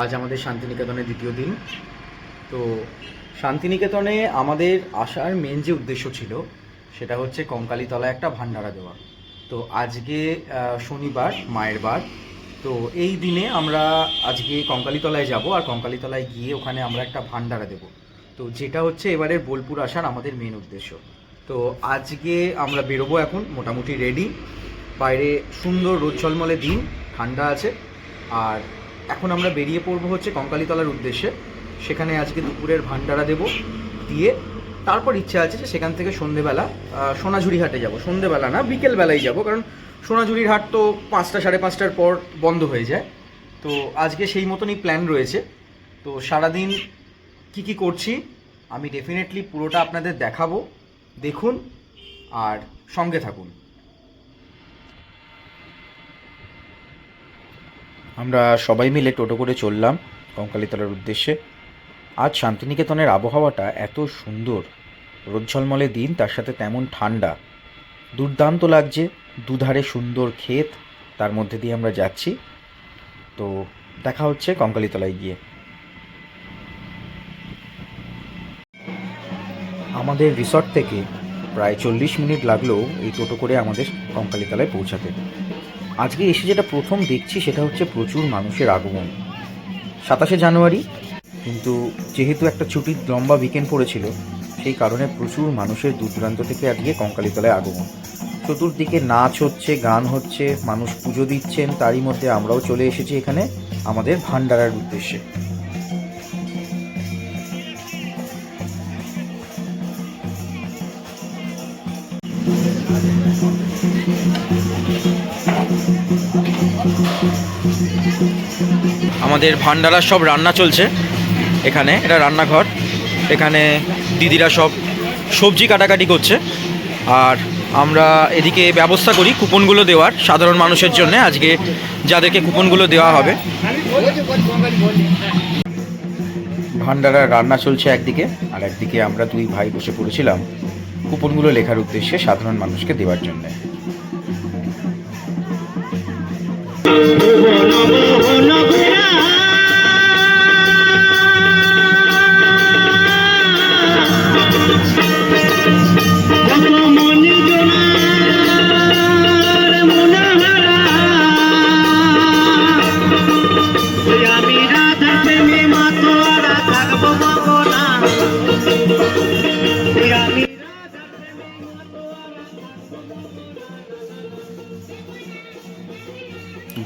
আজ আমাদের শান্তিনিকেতনের দ্বিতীয় দিন। তো শান্তিনিকেতনে আমাদের আসার মেন যে উদ্দেশ্য ছিল, সেটা হচ্ছে কঙ্কালীতলায় একটা ভান্ডারা দেওয়া। তো আজকে শনিবার, মায়ের বার। তো এই দিনে আমরা আজকে কঙ্কালীতলায় যাব আর কঙ্কালীতলায় গিয়ে ওখানে আমরা একটা ভান্ডারা দেব। তো যেটা হচ্ছে এবারের বোলপুর আসার আমাদের মেন উদ্দেশ্য। তো আজকে আমরা বেরোবো এখন, মোটামুটি রেডি বাইরে সুন্দর রোদ ঝলমলে দিন, ঠান্ডা আছে। আর এখন আমরা বেরিয়ে পড়ব হচ্ছে কঙ্কালীতলার উদ্দেশ্যে। সেখানে আজকে দুপুরের ভান্ডারা দেব দিয়ে তারপর ইচ্ছা আছে যে সেখান থেকে সন্ধেবেলা সোনাঝুরি হাটে যাব। সন্ধেবেলা না, বিকেলবেলায় যাব, কারণ সোনাঝুরির হাট তো পাঁচটা, সাড়ে পাঁচটার পর বন্ধ হয়ে যায়। তো আজকে সেই মতনই প্ল্যান রয়েছে। তো সারাদিন কি কি করছি, আমি ডেফিনেটলি পুরোটা আপনাদের দেখাবো, দেখুন, আর সঙ্গে থাকুন। আমরা সবাই মিলে টোটো করে চললাম কঙ্কালীতলার উদ্দেশ্যে। আজ শান্তিনিকেতনের আবহাওয়াটা এত সুন্দর। রোজ্জলমলে দিন, তার সাথে তেমন ঠান্ডা। দুর্দান্ত লাগছে, দুধারে সুন্দর ক্ষেত, তার মধ্যে দিয়ে আমরা যাচ্ছি। তো দেখা হচ্ছে কঙ্কালীতলায় গিয়ে। আমাদের রিসর্ট থেকে প্রায় চল্লিশ মিনিট লাগল এই টোটো করে আমাদের কঙ্কালীতলায় পৌঁছাতে। আজকে এসে যেটা প্রথম দেখছি সেটা হচ্ছে প্রচুর মানুষের আগমন। সাতাশে জানুয়ারি, কিন্তু যেহেতু একটা ছুটির লম্বা উইকেন্ড পড়েছিল, সেই কারণে প্রচুর মানুষের দূর দূরান্ত থেকে আজকে কঙ্কালীতলায় আগমন। চতুর্দিকে নাচ হচ্ছে, গান হচ্ছে, মানুষ পুজো দিচ্ছেন, তারই মধ্যে আমরাও চলে এসেছি এখানে আমাদের ভান্ডারার উদ্দেশ্যে। আমাদের ভান্ডারার সব রান্না চলছে এখানে, এটা রান্নাঘর। এখানে দিদিরা সব সবজি কাটাকাটি করছে। আর আমরা এদিকে ব্যবস্থা করি কুপনগুলো দেওয়ার সাধারণ মানুষের জন্য। আজকে যাদেরকে কুপনগুলো দেওয়া হবে। ভান্ডারার রান্না চলছে একদিকে, আর একদিকে আমরা দুই ভাই বসে পড়েছিলাম কুপনগুলো লেখার উদ্দেশ্যে সাধারণ মানুষকে দেওয়ার জন্য।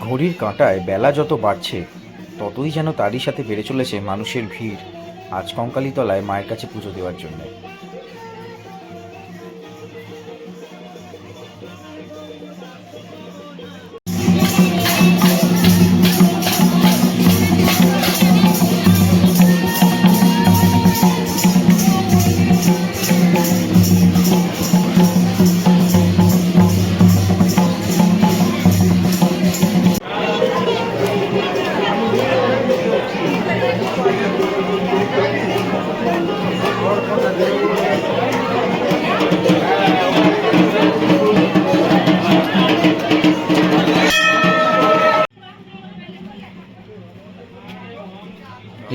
ঘড়ির কাঁটায় বেলা যত বাড়ছে, ততই যেন তারই সাথে বেড়ে চলেছে মানুষের ভিড় আজ কঙ্কালীতলায় মায়ের কাছে পুজো দেওয়ার জন্য।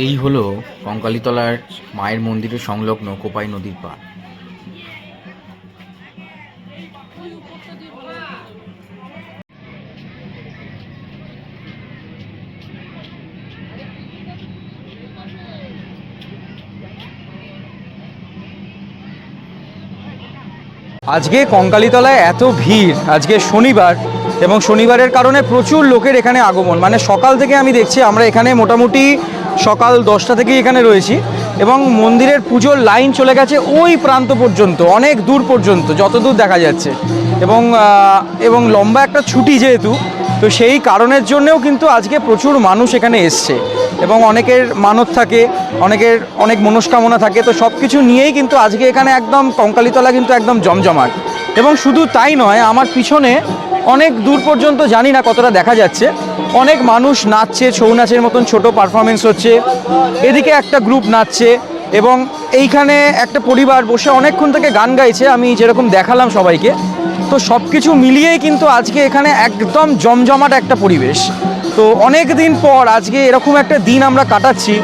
এই হলো কঙ্কালীতলার মায়ের মন্দিরের সংলগ্ন কোপাই নদীর পাড়। আজকে কঙ্কালীতলায় এত ভিড়, আজকে শনিবার এবং শনিবারের কারণে প্রচুর লোকের এখানে আগমন। মানে সকাল থেকে আমি দেখছি, আমরা এখানে মোটামুটি সকাল দশটা থেকেই এখানে রয়েছি এবং মন্দিরের পুজোর লাইন চলে গেছে ওই প্রান্ত পর্যন্ত, অনেক দূর পর্যন্ত যত দূর দেখা যাচ্ছে। এবং এবং লম্বা একটা ছুটি যেহেতু, তো সেই কারণের জন্যেও কিন্তু আজকে প্রচুর মানুষ এখানে এসছে। এবং অনেকের মানত থাকে, অনেকের অনেক মনস্কামনা থাকে, তো সব কিছু নিয়েই কিন্তু আজকে এখানে একদম কঙ্কালীতলা কিন্তু একদম জমজমাট। এবং শুধু তাই নয়, আমার পিছনে অনেক দূর পর্যন্ত জানি না কতটা দেখা যাচ্ছে। অনেক মানুষ নাচছে, ছৌ নাচের মতন ছোট পারফরমেন্স হচ্ছে। এদিকে একটা গ্রুপ নাচছে এবং এইখানে একটা পরিবার বসে অনেকক্ষণ থেকে গান গাইছে, আমি যেরকম দেখালাম সবাইকে। তো সব কিছু মিলিয়েই কিন্তু আজকে এখানে একদম জমজমাট একটা পরিবেশ। তো অনেক দিন পর আজকে এরকম একটা দিন আমরা কাটাচ্ছি।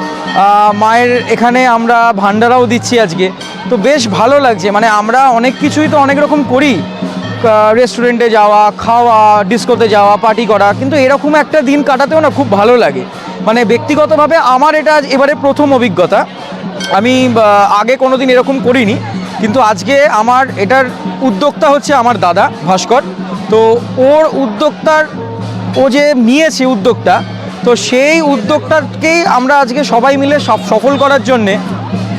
মায়ের এখানে আমরা ভান্ডারাও দিচ্ছি আজকে। তো বেশ ভালো লাগছে মানে আমরা অনেক কিছুই তো অনেক রকম করি। রেস্টুরেন্টে যাওয়া, খাওয়া ডিস্কোতে যাওয়া পার্টি করা, কিন্তু এরকম একটা দিন কাটাতেও না খুব ভালো লাগে। মানে ব্যক্তিগতভাবে আমার এটা এবারে প্রথম অভিজ্ঞতা। আমি আগে কোনো দিন এরকম করিনি, কিন্তু আজকে আমার এটার উদ্যোক্তা হচ্ছে আমার দাদা ভাস্কর। তো ওর উদ্যোক্তার, ও যে নিয়েছে উদ্যোক্তা, তো সেই উদ্যোক্তাকেই আমরা আজকে সবাই মিলে সফ- সফল করার জন্যে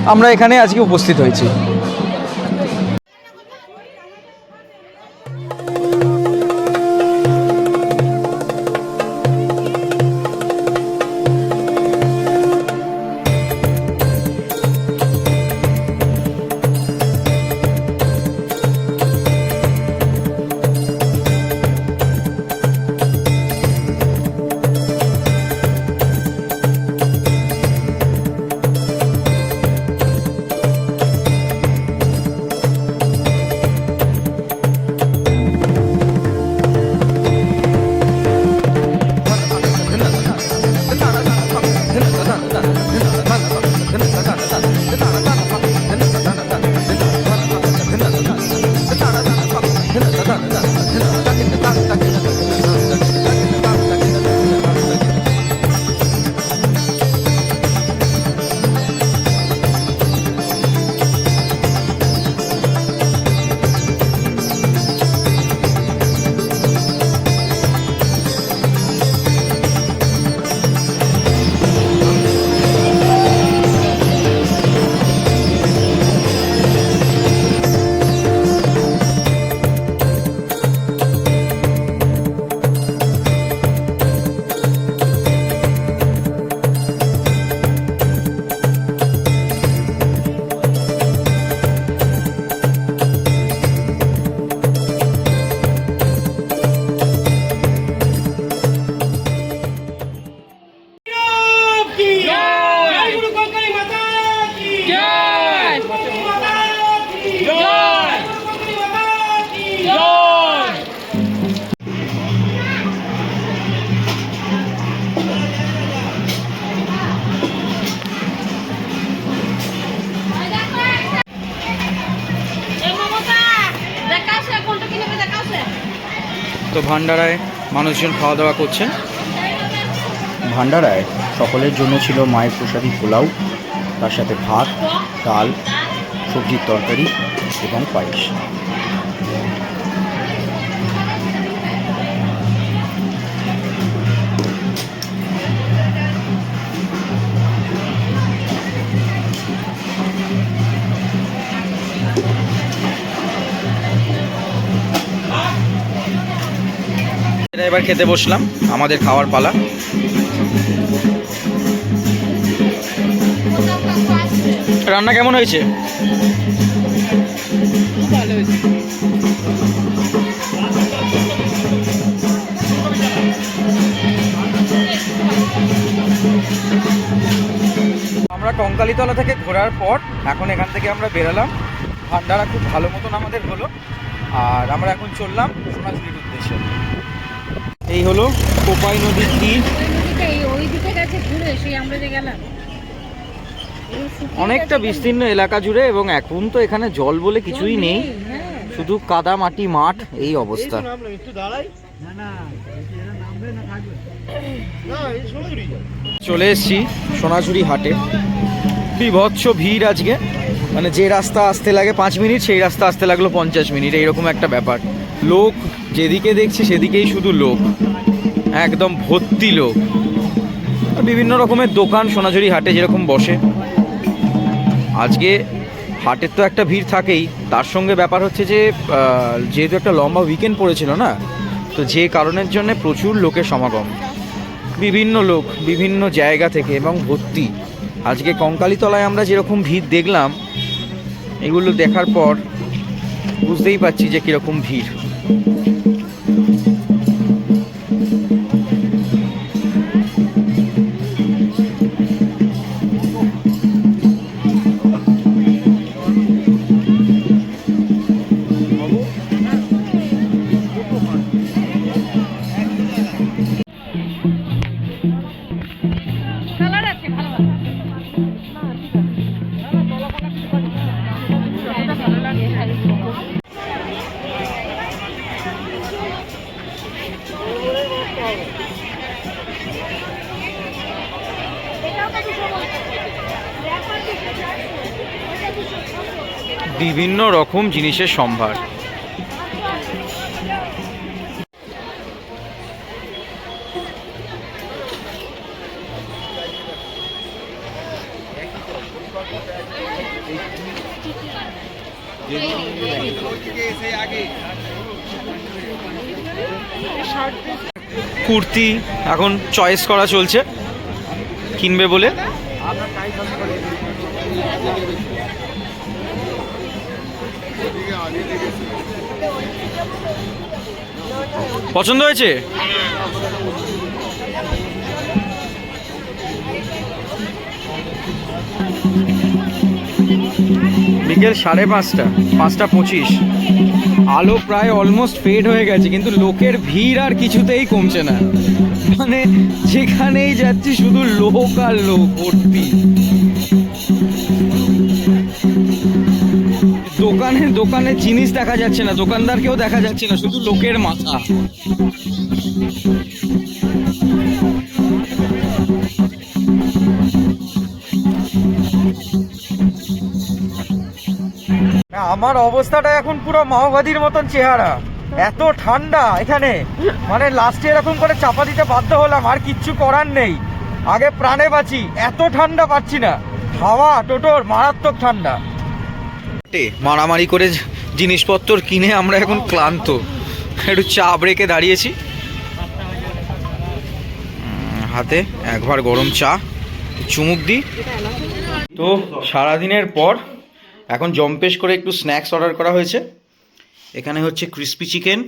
আমরা এখানে আজকে উপস্থিত হয়েছি। ভান্ডারায় মানুষজন খাওয়া দাওয়া করছে? ভান্ডারায় সকলের জন্য ছিল মায়ের প্রসাদী পোলাও, তার সাথে ভাত, ডাল, সবজির তরকারি এবং পায়েস। এটা এবার খেতে বসলাম, আমাদের খাওয়ার পালা। রান্না কেমন হয়েছে? আমরা কঙ্কালীতলা থেকে ঘোরার পর এখন এখান থেকে আমরা বেরালাম। ভান্ডারা খুব ভালো মতন আমাদের হলো। আর আমরা এখন চললাম সোনাঝুরির উদ্দেশ্যে। এই হলো কোপাই নদীর তীর। ওই দিকে গেছে ঘুরে সেই আমরা যে গেলাম। অনেকটা বিস্তীর্ণ এলাকা জুড়ে এবং এখন তো এখানে জল বলে কিছুই নেই। হ্যাঁ। শুধু কাদা মাটি মাঠ এই অবস্থা। চলে এসেছি সোনাঝুরি হাটে। বিভৎস ভিড় আজকে। মানে যে রাস্তা আসতে লাগে পাঁচ মিনিট সেই রাস্তা আসতে লাগল পঞ্চাশ মিনিট এইরকম একটা ব্যাপার। লোক যেদিকে দেখছি সেদিকেই শুধু লোক। একদম ভর্তি লোক। বিভিন্ন রকমের দোকান সোনাঝুরি হাটে যেরকম বসে। আজকে হাটের তো একটা ভিড় থাকেই। তার সঙ্গে ব্যাপার হচ্ছে যে যেহেতু একটা লম্বা উইকেন্ড পড়েছিল না, তো যে কারণের জন্য প্রচুর লোকের সমাগম। বিভিন্ন লোক, বিভিন্ন জায়গা থেকে এবং ভর্তি। আজকে কঙ্কালীতলায় আমরা যেরকম ভিড় দেখলাম, এগুলো দেখার পর বুঝতেই পারছি যে কীরকম ভিড়। Thank you. বিভিন্ন রকম জিনিসের সম্ভার। কুর্তি এখন চয়েস করা চলছে। কিনবে বলে। পছন্দ হয়েছে? বিকেল সাড়ে পাঁচটা পাঁচটা পঁচিশ। আলো প্রায় অলমোস্ট ফেড হয়ে গেছে, কিন্তু লোকের ভিড় আর কিছুতেই কমছে না। মানে যেখানেই যাচ্ছি শুধু লোক আর লোক ভর্তি। দোকানে দোকানে জিনিস দেখা যাচ্ছে না, দোকানদারকেও দেখা যাচ্ছে না, শুধু লোকের মাথা। আমার অবস্থাটা এখন পুরো মাওবাদীর মতন চেহারা। এত ঠান্ডা এখানে। মানে লাস্টে এরকম করে চাপা দিতে বাধ্য হলাম, আর কিচ্ছু করার নেই। আগে প্রাণে বাঁচি, এত ঠান্ডা পাচ্ছি না। হাওয়া, টোটোর, মারাত্মক ঠান্ডা। মারামারি করে জিনিসপত্র কিনে আমরা এখন ক্লান্ত। একটু চা ব্রেকে দাঁড়িয়েছি। হাতে একবার গরম চা, চুমুক দিই। তো সারাদিনের পর এখন জম্পেশ করে একটু স্ন্যাক্স অর্ডার করা হয়েছে। এখানে হচ্ছে crispy chicken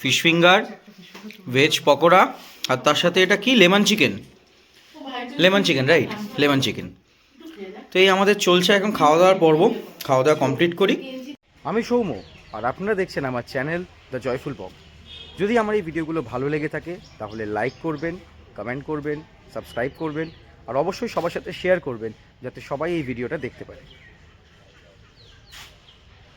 fish finger veg pakora, আর তার সাথে এটা কি? Lemon chicken. Lemon chicken right lemon chicken. তো এই আমাদের চলছে এখন খাওয়া দাওয়ার পর্ব। খাওয়া দাওয়া কমপ্লিট করি। আমি সৌম আর আপনারা দেখছেন আমার চ্যানেল দ্য জয়ফুল বক যদি আমার এই ভিডিওগুলো ভালো লেগে থাকে, তাহলে লাইক করবেন কমেন্ট করবেন সাবস্ক্রাইব করবেন, আর অবশ্যই সবার সাথে শেয়ার করবেন, যাতে সবাই এই ভিডিওটা দেখতে পারে।